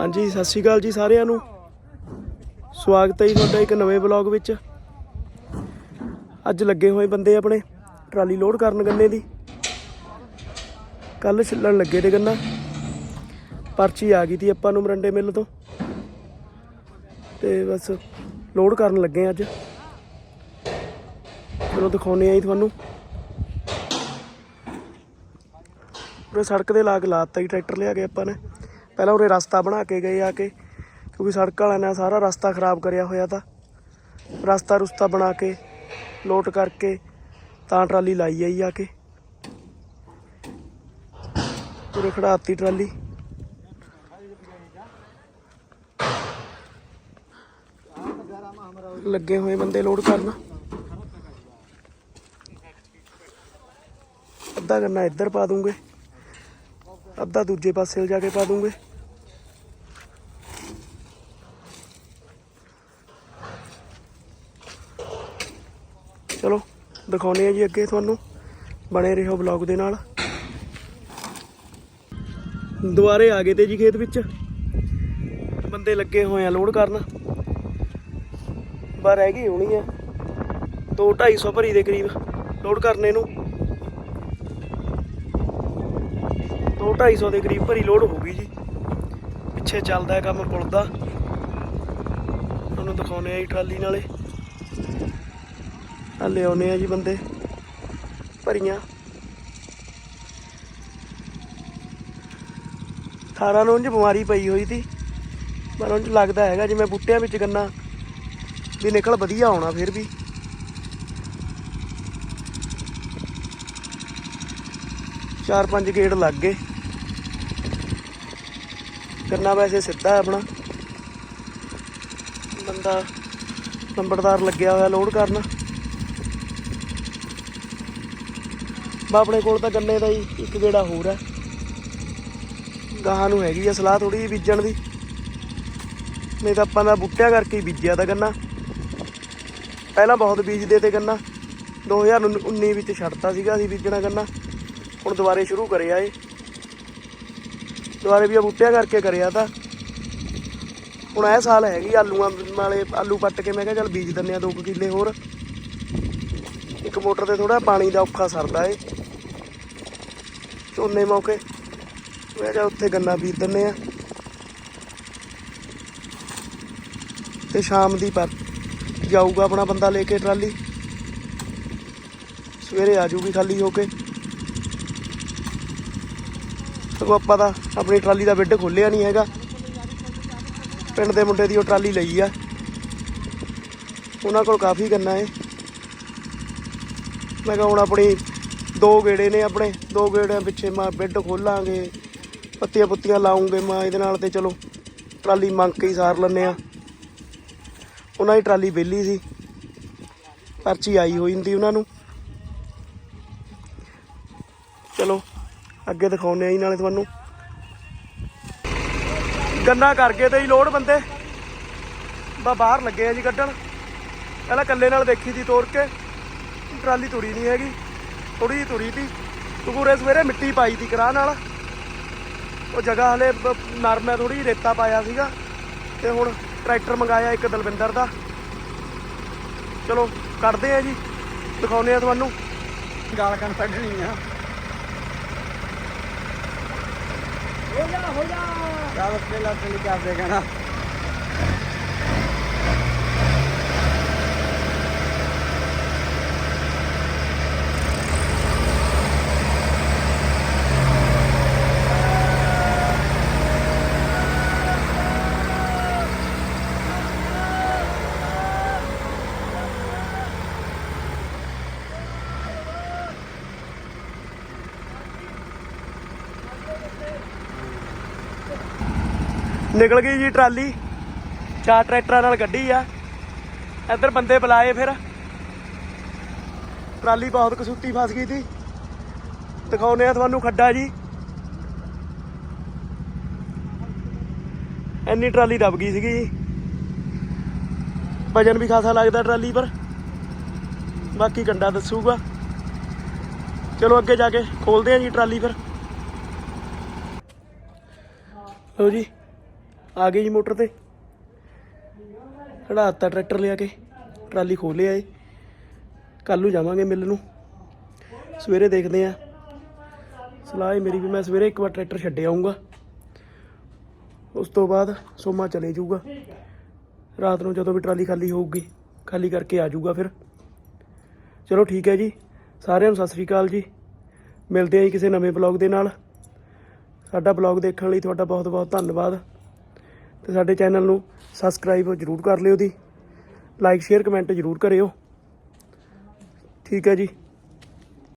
ਹਾਂਜੀ, ਸਤਿ ਸ਼੍ਰੀ ਅਕਾਲ ਜੀ ਸਾਰਿਆਂ ਨੂੰ। ਸਵਾਗਤ ਹੈ ਜੀ ਤੁਹਾਡਾ ਇੱਕ ਨਵੇਂ ਵਲੌਗ ਵਿੱਚ। ਅੱਜ ਲੱਗੇ ਹੋਏ ਬੰਦੇ ਆਪਣੇ, ਟਰਾਲੀ ਲੋਡ ਕਰਨ ਗੰਨੇ ਦੀ। ਕੱਲ ਛਿੱਲਣ ਲੱਗੇ ਤੇ ਗੰਨਾ। ਪਰਚੀ ਆ ਗਈ ਤੀ ਆਪਾਂ ਨੂੰ ਮਰੰਡੇ ਮਿੱਲ ਤੋਂ। ਤੇ ਬਸ ਲੋਡ ਕਰਨ ਲੱਗੇ ਅੱਜ। ਚਲੋ ਦਿਖਾਉਨੇ ਆ ਜੀ ਤੁਹਾਨੂੰ। ਉਰੇ ਸੜਕ ਦੇ ਲਾਗ ਲਾਤਾ ਹੀ ਟਰੈਕਟਰ ਲਿਆ ਕੇ ਆਪਾਂ ਨੇ। ਪਹਿਲਾਂ ਉਰੇ ਰਸਤਾ ਬਣਾ ਕੇ ਗਏ ਆ ਕੇ, ਕਿਉਂਕਿ ਸੜਕ ਵਾਲਿਆਂ ਨੇ ਸਾਰਾ ਰਸਤਾ ਖਰਾਬ ਕਰਿਆ ਹੋਇਆ ਤਾਂ। ਰਸਤਾ ਰੁਸਤਾ ਬਣਾ ਕੇ, ਲੋਟ ਕਰਕੇ ਤਾਂ ਟਰਾਲੀ ਲਾਈ ਆਈ ਆ ਕੇ। ਉਰੇ ਖੜਾਤੀ ਟਰਾਲੀ। ਲੱਗੇ ਹੋਏ ਬੰਦੇ ਲੋਡ ਕਰਨ। ਅੱਧਾ ਗੰਨਾ ਇੱਧਰ ਪਾ ਦੂੰਗੇ। ਅੱਧਾ ਦੂਜੇ ਪਾਸੇ ਜਾ ਕੇ ਪਾ ਦੂੰਗੇ। ਚਲੋ ਦਿਖਾਉਨੇ ਆ ਜੀ ਅੱਗੇ ਤੁਹਾਨੂੰ, ਬਣੇ ਰਹੋ ਬਲੌਗ ਦੇ ਨਾਲ। ਦੁਬਾਰੇ ਆ ਗਏ ਤੇ ਜੀ ਖੇਤ ਵਿੱਚ। ਬੰਦੇ ਲੱਗੇ ਹੋਏ ਆ ਲੋਡ ਕਰਨ। ਬਾਹਰ ਰਹਿ ਗਈ ਹੋਣੀ ਆ। 2 250 ਭਰੀ ਦੇ ਕਰੀਬ ਲੋਡ ਕਰਨੇ ਨੂੰ 2 250 ਦੇ ਕਰੀਬ ਭਰੀ ਲੋਡ ਹੋ ਗਈ ਜੀ। ਪਿੱਛੇ ਚੱਲਦਾ ਹੈ ਕੰਮ ਪੁਲ ਦਾ। ਤੁਹਾਨੂੰ ਦਿਖਾਉਨੇ ਆ ਜੀ ਟਰਾਲੀ ਨਾਲੇ। ਆ ਲਿਆਉਨੇ ਆ ਜੀ ਬੰਦੇ, ਭਰੀਆਂ। 18 ਨੂੰ ਉਂਝ ਬਿਮਾਰੀ ਪਈ ਹੋਈ ਸੀ, ਪਰ ਉਂਝ ਲੱਗਦਾ ਹੈਗਾ ਜਿਵੇਂ ਬੂਟਿਆਂ ਵਿੱਚ ਗੰਨਾ ਵੀ ਨਿਕਲ ਵਧੀਆ ਆਉਣਾ ਫਿਰ ਵੀ। ਚਾਰ ਪੰਜ ਗੇੜ ਲੱਗ ਗਏ। ਗੰਨਾ ਵੈਸੇ ਸਿੱਧਾ ਆਪਣਾ। ਬੰਦਾ ਨੰਬਰਦਾਰ ਲੱਗਿਆ ਹੋਇਆ ਲੋਡ ਕਰਨ। ਬਾ ਆਪਣੇ ਕੋਲ ਤਾਂ ਗੰਨੇ ਦਾ ਹੀ ਇੱਕ ਗੇੜਾ ਹੋਰ ਹੈ। ਗਾਹਾਂ ਨੂੰ ਹੈਗੀ ਆ ਸਲਾਹ ਥੋੜੀ ਜਿਹੀ ਬੀਜਣ ਦੀ। ਨਹੀਂ ਤਾਂ ਆਪਾਂ ਦਾ ਬੂਟਿਆਂ ਕਰਕੇ ਹੀ ਬੀਜਿਆ ਤਾਂ ਗੰਨਾ। ਪਹਿਲਾਂ ਬਹੁਤ ਬੀਜਦੇ ਤੇ ਗੰਨਾ। 2019 ਵਿੱਚ ਛੱਡਤਾ ਸੀਗਾ ਅਸੀਂ ਬੀਜਣਾ ਗੰਨਾ। ਹੁਣ ਦੁਬਾਰੇ ਸ਼ੁਰੂ ਕਰਿਆ ਏ ਦੁਬਾਰੇ ਵੀ ਆ ਬੂਟਿਆਂ ਕਰਕੇ ਕਰਿਆ ਤਾਂ। ਹੁਣ ਇਹ ਸਾਲ ਹੈਗੀ ਆਲੂਆਂ ਨਾਲੇ ਆਲੂ ਪੱਟ ਕੇ ਮੈਂ ਕਿਹਾ ਚੱਲ ਬੀਜ ਦਿੰਨੇ ਆ 2 ਕਿੱਲੇ ਹੋਰ। ਇੱਕ ਮੋਟਰ ਤੇ ਥੋੜਾ ਪਾਣੀ ਦਾ ਔਖਾ ਸਰਦਾ ਏ ਝੋਨੇ ਮੌਕੇ। ਮੈਂ ਕਿਹਾ ਉੱਥੇ ਗੰਨਾ ਬੀਜ ਦਿੰਨੇ ਆ ਤੇ ਸ਼ਾਮ ਦੀ ਪਰ ਜਾਊਗਾ ਆਪਣਾ ਬੰਦਾ ਲੈ ਕੇ ਟਰਾਲੀ। ਸਵੇਰੇ ਆ ਜੂਗੀ ਖਾਲੀ ਹੋ ਕੇ। ਸਗੋਂ ਆਪਾਂ ਤਾਂ ਆਪਣੀ ਟਰਾਲੀ ਦਾ ਬੈੱਡ ਖੋਲਿਆ ਨਹੀਂ ਹੈਗਾ। ਪਿੰਡ ਦੇ ਮੁੰਡੇ ਦੀ ਉਹ ਟਰਾਲੀ ਲਈ ਆ। ਉਹਨਾਂ ਕੋਲ ਕਾਫੀ ਗੰਨਾ ਏ। ਮੈਂ ਕਿਹਾ ਹੁਣ ਆਪਣੀ ਦੋ ਗੇੜੇ ਨੇ ਆਪਣੇ, ਦੋ ਗੇੜਿਆਂ ਪਿੱਛੇ ਮੈਂ ਬੈੱਡ ਖੋਲਾਂਗੇ, ਪੱਤੀਆਂ ਪੁੱਤੀਆਂ ਲਾਉਂਗੇ ਮੈਂ ਇਹਦੇ ਨਾਲ ਤੇ ਚਲੋ, ਟਰਾਲੀ ਮੰਗ ਕੇ ਹੀ ਸਾਰ ਲੈਂਦੇ ਆ ਉਹਨਾਂ ਦੀ ਟਰਾਲੀ ਵਿਹਲੀ ਸੀ, ਪਰਚੀ ਆਈ ਹੋਈ ਹੁੰਦੀ ਉਹਨਾਂ ਨੂੰ। ਚਲੋ, ਅੱਗੇ ਦਿਖਾਉਨੇ ਆ ਜੀ ਨਾਲੇ ਤੁਹਾਨੂੰ। ਗੰਨਾ ਕਰਕੇ ਗਏ ਤੇ ਜੀ ਲੋਡ ਬੰਦੇ। ਬਾ ਬਾਹਰ ਲੱਗੇ ਆ ਜੀ ਕੱਢਣ। ਪਹਿਲਾਂ ਕੱਲੇ ਨਾਲ ਦੇਖੀ ਸੀ ਤੋੜ ਕੇ, ਟਰਾਲੀ ਤੁਰੀ ਨਹੀਂ ਹੈਗੀ। ਥੋੜੀ ਜਿਹੀ ਤੁਰੀ ਤੀ ਤੁਗੂਰੇ ਸਵੇਰੇ ਮਿੱਟੀ ਪਾਈ ਤੀ ਕਰਾਂ ਨਾਲ। ਉਹ ਜਗ੍ਹਾ ਹਲੇ ਨਰਮ ਹੈ ਥੋੜੀ ਜਿਹੀ ਰੇਤਾ ਪਾਇਆ ਸੀਗਾ। ਤੇ ਹੁਣ ਟਰੈਕਟਰ ਮੰਗਾਇਆ ਇੱਕ ਦਲਵਿੰਦਰ ਦਾ। ਚਲੋ ਕੱਢਦੇ ਆ ਜੀ। ਦਿਖਾਉਨੇ ਆ ਤੁਹਾਨੂੰ। ਗਾਲ ਕੰਨ ਕੱਢਣੀ ਆ। ਹੋ ਜਾ ਹੋ ਜਾ। ਕਾਹ ਪਹਿਲਾਂ ਤੇ ਕਰਦੇ ਕਹਣਾ ਨਿਕਲ ਗਈ ਜੀ ਟਰਾਲੀ। ਚਾਰ ਟਰੈਕਟਰਾਂ ਨਾਲ ਗੱਡੀ ਆ। ਇੱਧਰ ਬੰਦੇ ਬੁਲਾਏ ਫਿਰ। ਟਰਾਲੀ ਬਹੁਤ ਕਸੂਤੀ ਫਸ ਗਈ ਸੀ। ਦਿਖਾਉਨੇ ਆ ਤੁਹਾਨੂੰ ਖੱਡਾ ਜੀ। ਇੰਨੀ ਟਰਾਲੀ ਦਬ ਗਈ ਸੀਗੀ ਜੀ। ਵਜਨ ਵੀ ਖਾਸਾ ਲੱਗਦਾ ਟਰਾਲੀ ਪਰ। ਬਾਕੀ ਕੰਡਾ ਦੱਸੂਗਾ। ਚਲੋ ਅੱਗੇ ਜਾ ਕੇ ਖੋਲਦੇ ਆ ਜੀ ਟਰਾਲੀ ਫਿਰ। ਲਓ ਜੀ। ਆ ਗਏ ਜੀ ਮੋਟਰ ਤੇ। ਖੜਾਤਾ ਟਰੈਕਟਰ ਲਿਆ ਕੇ, ਟਰਾਲੀ ਖੋਲ ਲਿਆ ਏ। ਕੱਲ ਨੂੰ ਜਾਵਾਂਗੇ ਮਿਲ ਨੂੰ। ਸਵੇਰੇ ਦੇਖਦੇ ਆ। ਸਲਾਹ ਹੈ ਮੇਰੀ ਵੀ, ਮੈਂ ਸਵੇਰੇ ਇੱਕ ਵਾਰ ਟਰੈਕਟਰ ਛੱਡ ਆਊਂਗਾ। ਉਸ ਤੋਂ ਬਾਅਦ ਸੋਮਾ ਚਲੇ ਜਾਊਗਾ। ਰਾਤ ਨੂੰ ਜਦੋਂ ਵੀ ਟਰਾਲੀ ਖਾਲੀ ਹੋਊਗੀ, ਖਾਲੀ ਕਰਕੇ ਆ ਜਾਊਗਾ ਫਿਰ। ਚਲੋ ਠੀਕ ਹੈ ਜੀ। ਸਾਰਿਆਂ ਨੂੰ ਸਤਿ ਸ੍ਰੀ ਅਕਾਲ ਜੀ। ਮਿਲਦੇ ਹਾਂ ਜੀ ਕਿਸੇ ਨਵੇਂ ਬਲੌਗ ਦੇ ਨਾਲ। ਸਾਡਾ ਬਲੌਗ ਦੇਖਣ ਲਈ ਤੁਹਾਡਾ ਬਹੁਤ ਬਹੁਤ ਧੰਨਵਾਦ। ਤੇ ਸਾਡੇ ਚੈਨਲ ਨੂੰ ਸਬਸਕ੍ਰਾਈਬ ਜ਼ਰੂਰ ਕਰ ਲਿਓ ਦੀ ਲਾਈਕ ਸ਼ੇਅਰ ਕਮੈਂਟ ਜ਼ਰੂਰ ਕਰਿਓ। ਠੀਕ ਹੈ ਜੀ।